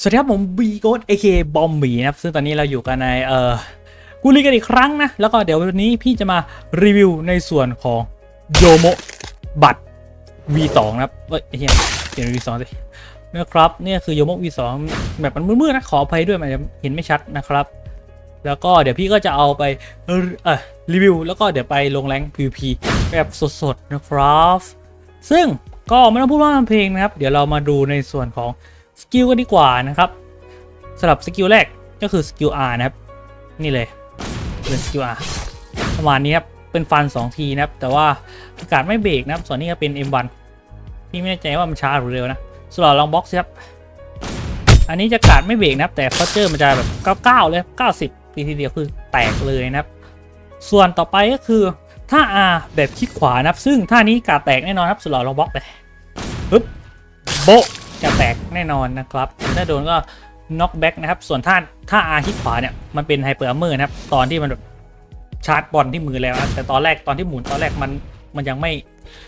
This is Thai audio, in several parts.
สวัสดีครับผมบีโกดเอเคบอมบีนะครับ ซึ่งตอนนี้เราอยู่กันในเอ่อกูรีกันอีกครั้งนะ แล้วก็เดี๋ยววันนี้พี่จะมารีวิวในส่วนของโยโมบัต V2 นะครับเอ้ยเหี้ยเปลี่ยน V2 สินะครับเนี่ยคือโยโม V2 แบบมันมืดๆนะขออภัยด้วยมันจะเห็นไม่ชัดนะครับ แล้วก็เดี๋ยวพี่ก็จะเอาไปเอ่อเอ่อรีวิว แล้วก็เดี๋ยวไปลงแรง PVP แบบสดๆนะครับ ซึ่งก็ไม่ต้องพูดว่าเพลงนะครับ เดี๋ยวเรามาดูในส่วนของ สกิลกันดีกว่านะครับสำหรับสกิลแรกก็คือสกิล R นะครับ นี่เลยเป็นสกิล R ประมาณนี้ครับ เป็นฟัน 2 ทีนะครับ แต่ว่าอากาศไม่เบรกนะครับ ส่วนนี้ก็เป็น M1 พี่ไม่แน่ใจว่ามันช้าหรือเร็วนะสำหรับลองบ็อกซ์ครับ อันนี้จะกาดไม่เบรกนะครับ แต่คอเจอร์มันจะแบบ99เลย90ทีทีเดียวคือแตกเลยนะครับ ส่วนต่อไปก็คือท่า R แบบคลิกขวานะครับ ซึ่งท่านี้กาดแตกแน่นอนครับสำหรับลองบ็อกซ์เลยปึ๊บโบ จะแตกแน่นอนนะครับถ้าโดนก็น็อกแบ็กนะครับ ส่วนท่าท่า R คลิกขวาเนี่ยมันเป็นไฮเปอร์อัมเมอร์นะครับ ตอนที่มันแบบชาร์จบอลที่มือแล้วนะแต่ตอนแรกตอนที่หมุนตอนแรกมันมันยังไม่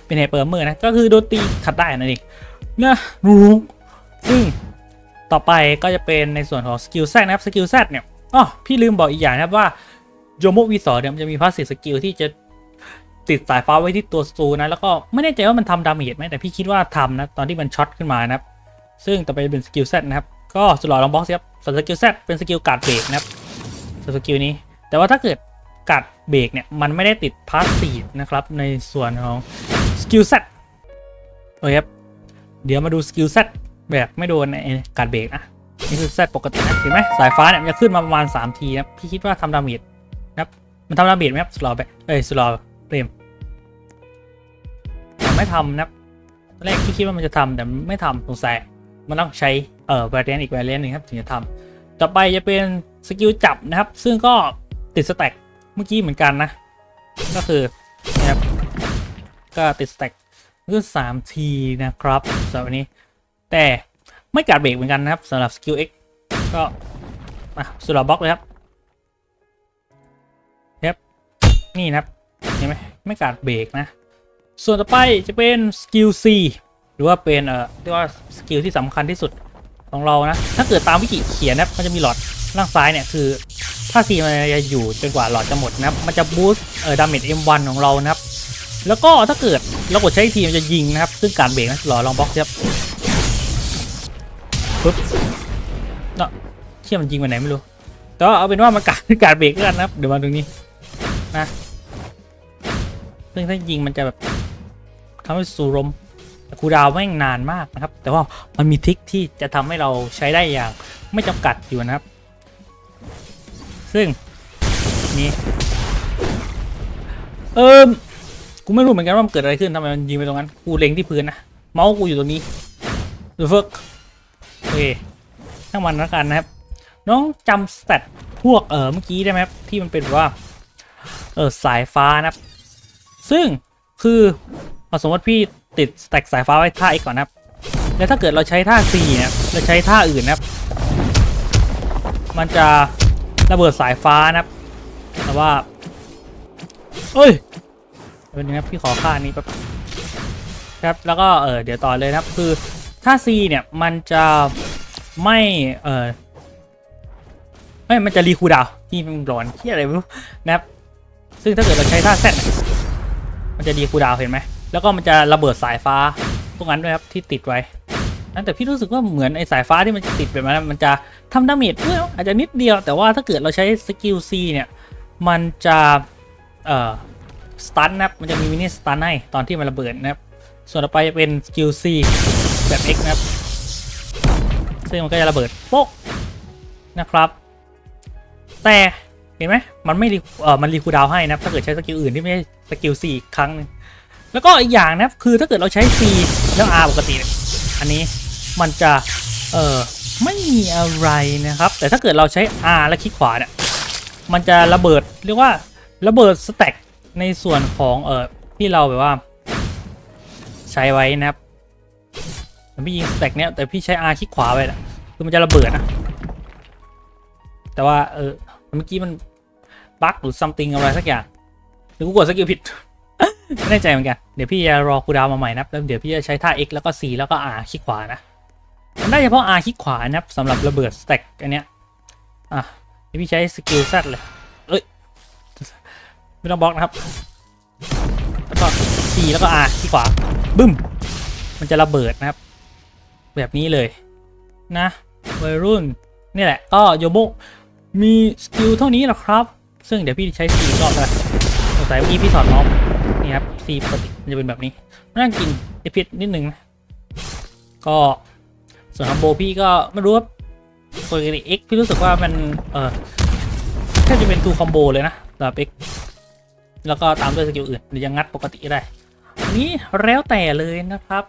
เป็นไฮเปอร์อัมเมอร์นะก็คือโดนตีขัดได้นั่นเองนะรู้ซึ่งต่อไปก็จะเป็นในส่วนของสกิลแซนะครับสกิลแซเนี่ยอ๋อพี่ลืมบอกอีกอย่างนะครับว่าโยโมวีสอเนี่ยมันจะมีพาสซีฟสกิลที่จะติดสายฟ้าไว้ที่ตัวสตูนะแล้วก็ไม่แน่ใจว่ามันทำดาเมจไหมแต่พี่คิดว่าทำนะตอนที่มันช็อตขึ้นมานะครับ ซึ่งต่อไปเป็นสกิลแซตนะครับ ก็สลอดลองบ็อกซ์ครับส่วนสกิลแซตเป็นสกิลการ์ดเบรกนะครับส่วนสกิลนี้ แต่ว่าถ้าเกิดการ์ดเบรกเนี่ย มันไม่ได้ติดพาสซีฟนะครับ ในส่วนของสกิลแซโอเคครับ เดี๋ยวมาดูสกิลแซตแบบไม่โดนไอ้การดเบรกนะนี่คือแซดปกตินะเห็นไหมสายฟ้าเนี่ยจะขึ้นมาประมาณ 3 ทีนะพี่คิดว่าทำดาเมจนะครับมันทำดาเมจไหมครับสลอแบบเอ้ยสลอเปรมไม่ทำนะครับตอนแรกพี่คิดว่ามันจะทำแต่ไม่ทำสงสัย มันต้องใช้เอ่อ variant อีก variant หนึ่งครับถึงจะทำต่อไปจะเป็นสกิลจับนะครับ ซึ่งก็ติดสแต็กเมื่อกี้เหมือนกันนะ ก็คือนะครับก็ติดสแต็กคือ3ทีนะครับสำหรับนี้ แต่ไม่การดเบรกเหมือนกันนะครับสำหรับสกิล X ก็มาสุดบล็อกเลยครับครับนี่นะครับเห็นไหมไม่การดเบรกนะ ส่วนต่อไปจะเป็นสกิล C หรือว่าเป็นเอ่อเรียกว่าสกิลที่สำคัญที่สุดของเรานะ ถ้าเกิดตามวิกิเขียนนะมันจะมีหลอดล่างซ้ายเนี่ยคือถ้า C มันจะอยู่จนกว่าหลอดจะหมดนะครับมันจะบูสต์เอ่อดาเมจ M1 ของเรานะครับ แล้วก็ถ้าเกิดเรากดใช้ทีมันจะยิงนะครับ ซึ่งการเบรกนะรอดลองบล็อกครับปึ๊บเนาะเชี่ยมันยิงไปไหนไม่รู้แต่ว่าเอาเป็นว่ามันการการเบรกแล้วกันนะครับ เดี๋ยวมาตรงนี้นะซึ่งถ้ายิงมันจะแบบทำให้สูรม คูดาวแม่งนานมากนะครับ แต่ว่ามันมีทริคที่จะทำให้เราใช้ได้อย่างไม่จำกัดอยู่นะครับ ซึ่งนี่เออกูไม่รู้เหมือนกันว่ามันเกิดอะไรขึ้นทำไมมันยิงไปตรงนั้น กูเล็งที่พื้นนะเมาส์กูอยู่ตรงนี้ดูเฟิร์กโอเคทั้งมันแล้วกันนะครับ น้องจำสเตตพวกเออเมื่อกี้ได้ไหมครับที่มันเป็นว่าเออสายฟ้านะครับ ซึ่งคือสมมติพี่ ติดสแต็กสายฟ้าไว้ท่า x ก่อนนะครับ แล้วถ้าเกิดเราใช้ท่า c เนี่ยเราใช้ท่าอื่นนะครับ มันจะระเบิดสายฟ้านะครับ แต่ว่าเอ้ยเป็นยังไงพี่ขอค่านี้แป๊บครับ แล้วก็เออเดี๋ยวต่อเลยนะครับ คือถ้า C เนี่ยมันจะไม่เออไม่มันจะรีคูดาวที่มันร้อนที่อะไรไม่รู้นะครับ ซึ่งถ้าเกิดเราใช้ท่า Z เนี่ยมันจะรีคูดาวเห็นไหม แล้วก็มันจะระเบิดสายฟ้าพวกนั้นด้วยครับที่ติดไว้นั่นแต่พี่รู้สึกว่าเหมือนไอ้สายฟ้าที่มันจะติดแบบนั้นมันจะทำดาเมจเพื่ออาจจะนิดเดียว แต่ว่าถ้าเกิดเราใช้สกิล C เนี่ยมันจะเอ่อสตันนะครับมันจะมีมินิสตันให้ตอนที่มันระเบิดนะครับส่วนต่อไปจะเป็นสกิล C แบบ X นะครับ ซึ่งมันก็จะระเบิดโป๊กนะครับ แต่เห็นไหมมันไม่เอ่อมันรีคูดาวให้นะครับถ้าเกิดใช้สกิลอื่นที่ไม่ใช่สกิล C อีกครั้งหนึง แล้วก็อีกอย่างนะครับคือถ้าเกิดเราใช้ C แล้ว R ปกติ อันนี้มันจะเออไม่มีอะไรนะครับ แต่ถ้าเกิดเราใช้ R และคลิกขวาเนี่ยมันจะระเบิดเรียกว่าระเบิดสแต็กในส่วนของเออที่เราแบบว่า ใช้ไว้นะครับผมพี่ยิงสแต็กเนี้ยแต่พี่ใช้ R คลิกขวาไปนะคือมันจะระเบิดนะแต่ว่าเออเมื่อกี้มันบั๊กหรือ something อะไรสักอย่างหรือกูกดสกิลผิด ไม่แน่ใจเหมือนกัน เดี๋ยวพี่จะรอคูดาวมาใหม่นะครับแล้วเดี๋ยวพี่จะใช้ท่า X แล้วก็ C แล้วก็ R คลิกขวานะ มันได้เฉพาะ R คลิกขวานะครับสำหรับระเบิดสแต็กอันเนี้ย อะเดี๋ยวพี่ใช้สกิลซัดเลย เอ้ย ไม่ต้องบล็อกนะครับ แล้วก็ C แล้วก็ R ที่ขวา บึ้ม มันจะระเบิดนะครับ แบบนี้เลย นะวัยรุ่น นี่แหละ ก็โยโบมีสกิลเท่านี้แหละครับ ซึ่งเดี๋ยวพี่ใช้ C รอบแล้วสงสัยเมื่อกี้พี่ถอดน้อง นี่ครับ C ปกติมันจะเป็นแบบนี้น่ากินเอพิษนิดนึงนะก็ส่วนคอมโบพี่ก็ไม่รู้ว่าปกติ X พี่รู้สึกว่ามันเออแค่จะเป็นทูคอมโบเลยนะสำหรับ X แล้วก็ตามด้วยสกิลอื่นหรือยังงัดปกติได้นี้แล้วแต่เลยนะครับ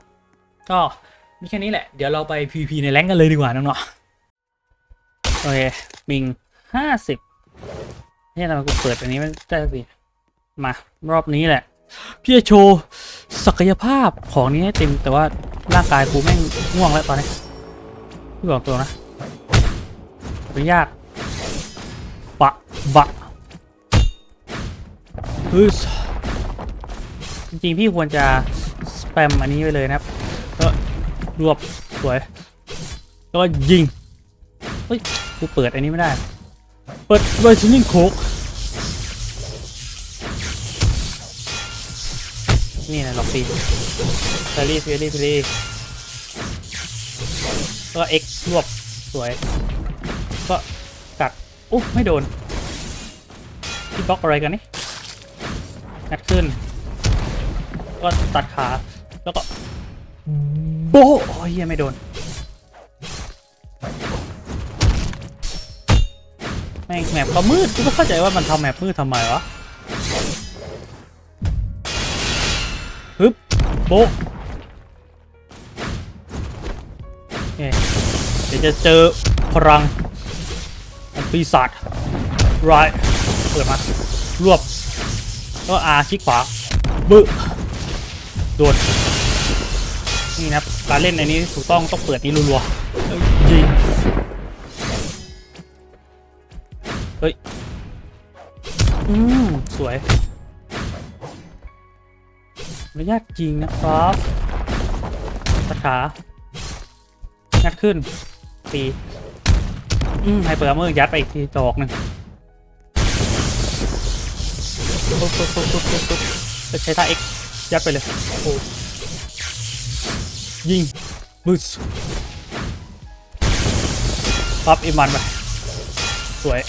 ก็มีแค่นี้แหละ เดี๋ยวเราไป PVP ในแรงกันเลยดีกว่าน้องๆโอเคมิงห้าสิบนี่ทำไมกูเปิดอันนี้มันได้สิมารอบนี้แหละ พี่จะโชว์ศักยภาพของนี้ให้เต็มแต่ว่าร่างกายกูแม่งง่วงแล้วตอนนี้พี่บอกตัวนะเป็นยากบะบะฮึสจริงๆพี่ควรจะสแปมอันนี้ไปเลยนะครับก็รวบสวยแล้วก็ยิงเฮ้ยกูเปิดอันนี้ไม่ได้ เปิดไวชินิ่งโคก นี่นะล็อกปีเฟรรี่เฟรรี่เฟรรี่ก็เอ็กซ์รวบสวย ก็กัดอุ๊บไม่โดนที่บล็อกอะไรกันนี่งัดขึ้น ก็ตัดขา แล้วก็ โบะโอ้ยเหี้ยไม่โดน แม่งแมปก็มืดกูก็เข้าใจว่ามันทำแมปมืดทำไมวะ โบะโอเดี๋ยวจะเจอพลังปีศาจไรายเปิดมารวบก็อาคลิกขวาบึ้โดนนี่นะครับการเล่นในนี้ถูกต้องต้องเปิดนี้รัวๆเอ้ยยิงเฮ้ย อืม สวย ไม่ยากจริงนะครับตัดขางัดขึ้นตีอืมไฮเปอร์เมอร์ยัดไปอีกทีดอกหนึ่งปุ๊บปุ๊บปุ๊บปุ๊บปุ๊บปุ๊บจะใช้ท่า X ยัดไปเลยโอ้โหยิงบึ้สปั๊บอีมันไปสวย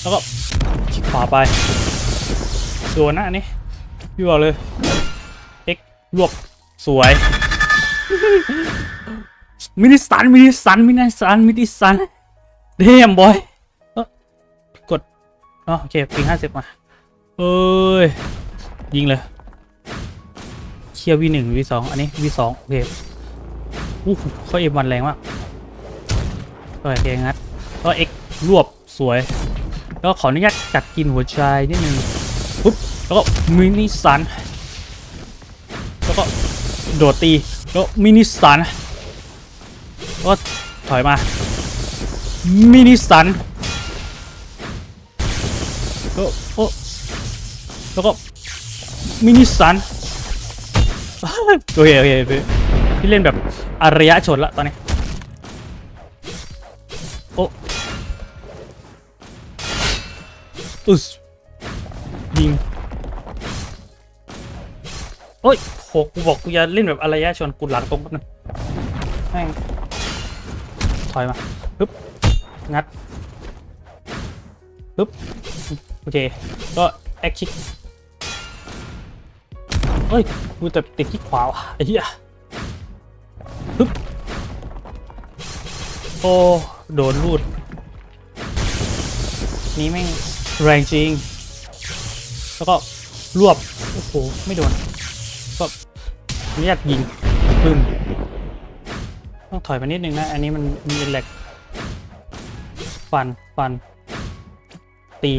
แล้วก็คลิกขวาไป โดนนะอันนี้พี่บอกเลย X รวบสวยมินิสันมินิสันมินิสันมินิสันเดมบอยเออกดโอเคปิงห้าสิบมาเอ้ยยิงเลยเชียร์วีหนึ่งวีสองอันนี้วีสองโอเคอู้หูเขาเอวันแรงมากโอเคงัดก็เอ็กรวบสวย แล้วขออนุญาตกัดกินหัวใจนิดนึง ปุ๊บแล้วก็มินิสันแล้วก็โดดตีแล้วมินิสันแล้วก็ถอยมามินิสันแล้วโอ้แล้วก็มินิสันโอเคโอเคพี่พี่เล่นแบบอารยะชนละตอนนี้โอ้อึส ยิงโอ้ยโหกูบอกกูจะเล่นแบบอารยะชนกูหลังตรงแป๊บนึงแม่งถอยมาปึ๊บงัดปึ๊บโอเค ก็แอคชิกเฮ้ยกูแต่ติดที่ขวาว่ะไอ้เหี้ยปึ๊บโอ้โดนรูด นี้แม่งแรงจริง แล้วก็รวบ โอ้โห ไม่โดน ก็ไม่อยากยิงปึ้ม ต้องถอยไปนิดนึงนะ อันนี้มันมีแหล็กฟัน ฟัน ตี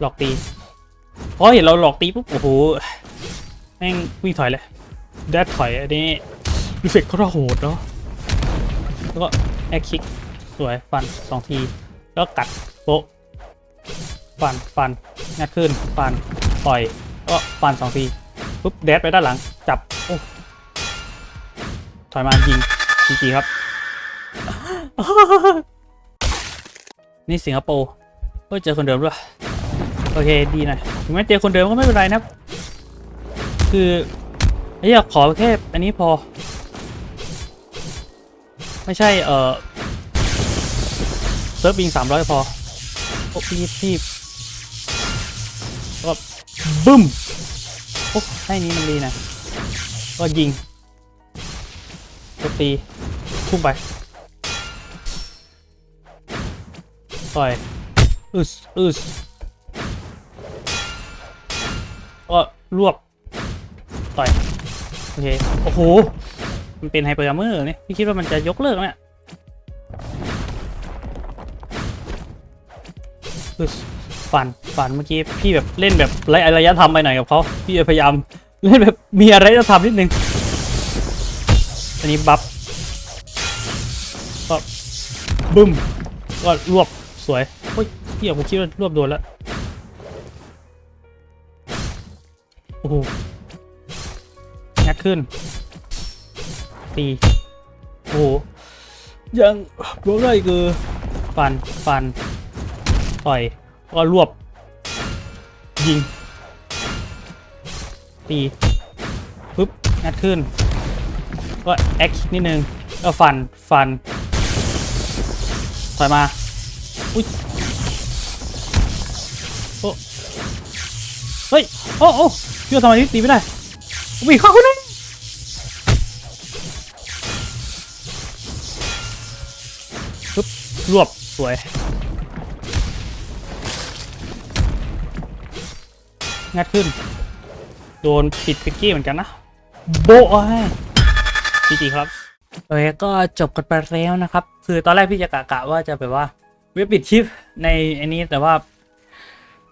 หลอกตีพอเห็นเราหลอกตีปุ๊บ โอ้โห แม่งวิ่งถอยเลยแดดถอย อันนี้รีเฟกเขาโหดเนาะ แล้วก็แอคคิก สวย ฟันสองที แล้วกัดโป๊ะ ฟันฟันงัดขึ้นฟันปล่อยก็ฟันสองทีปุ๊บแดดไปด้านหลัง จับโอ้ถอยมายิงจีจีครับ นี่สิงคโปร์เฮ้ยเจอคนเดิมด้วย โอเคดีหน่อยถึงแม้เจอคนเดิมก็ไม่เป็นไรนะครับ คือไอ้อยากขอแค่อันนี้พอ ไม่ใช่ เออเซิร์ฟบิงสามร้อยพอ โอ้พี่พี่ บึ้มโอ้ให้นี้มันดีนะ ก็ยิงก็ตีพุ่งไปต่อยอึสอึสก็รวบต่อย โอเค โอ้โห มันเป็นไฮเปอร์อาร์เมอร์เนี่ยพี่คิดว่ามันจะยกเลิกเนี่ยอึส ฝันฝันเมื่อกี้พี่แบบเล่นแบบไร้อารยธรรมไปหน่อยกับเขาพี่พยายามเล่นแบบมีอะไรจะทำนิดนึงอันนี้บัฟก็บึ้มก็รวบสวยโอ้ยเฮียผมคิดว่ารวบโดนแล้วโอ้โหงัดขึ้นตีโอ้โหยังรวบได้คือฟันฟันต่อย ก็รวบ ยิง ตีปึ๊บงัดขึ้น ก็แอคนิดนึงก็ฟัน ฟัน ถอยมา อุ้ยโอ้เฮ้ย โอ้โอ้เชื่อทำไมนี่ตีไม่ได้วิ่งเข้าคนนั้นปึ๊บรวบ สวย งัดขึ้น โดนปิดฟิกกี้เหมือนกันนะ โบะให้จีจีครับโอเคก็จบกันไปแล้วนะครับ คือตอนแรกพี่จะกะกะว่าจะแบบว่าเว็บปิดคลิปในอันนี้แต่ว่า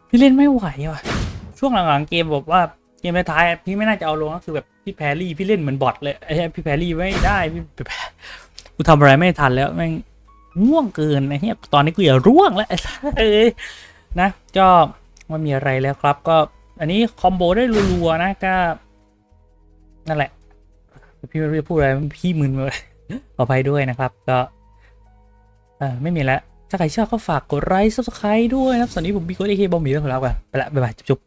พี่เล่นไม่ไหวว่ะ ช่วงหลังๆเกมบอกว่าเกมท้ายพี่ไม่น่าจะเอาลงก็คือแบบพี่แพรรี่พี่เล่นเหมือนบอทเลยไอ้พี่แพรรี่ไม่ได้พี่แบบกูทำอะไรไม่ทันแล้วแม่งง่วงเกินไอ้เหี้ยตอนนี้กูอย่าร่วงแล้วเอ้ยนะก็ไม่มีอะไรแล้วครับก็ อันนี้คอมโบได้รัวๆนะก็นั่นแหละ พี่ไม่รู้จะพูดอะไรพี่มึนเลยขออภัยด้วยนะครับ ก็เออไม่มีแล้วถ้าใครชอบก็ฝากกดไลค์ซับสไคร b e ด้วยนะครับสวัสดีผมบิ๊กโกดเอเคบอมบี้ต้องขอลาไปก่อนไปละบ๊ายบายจุ๊บ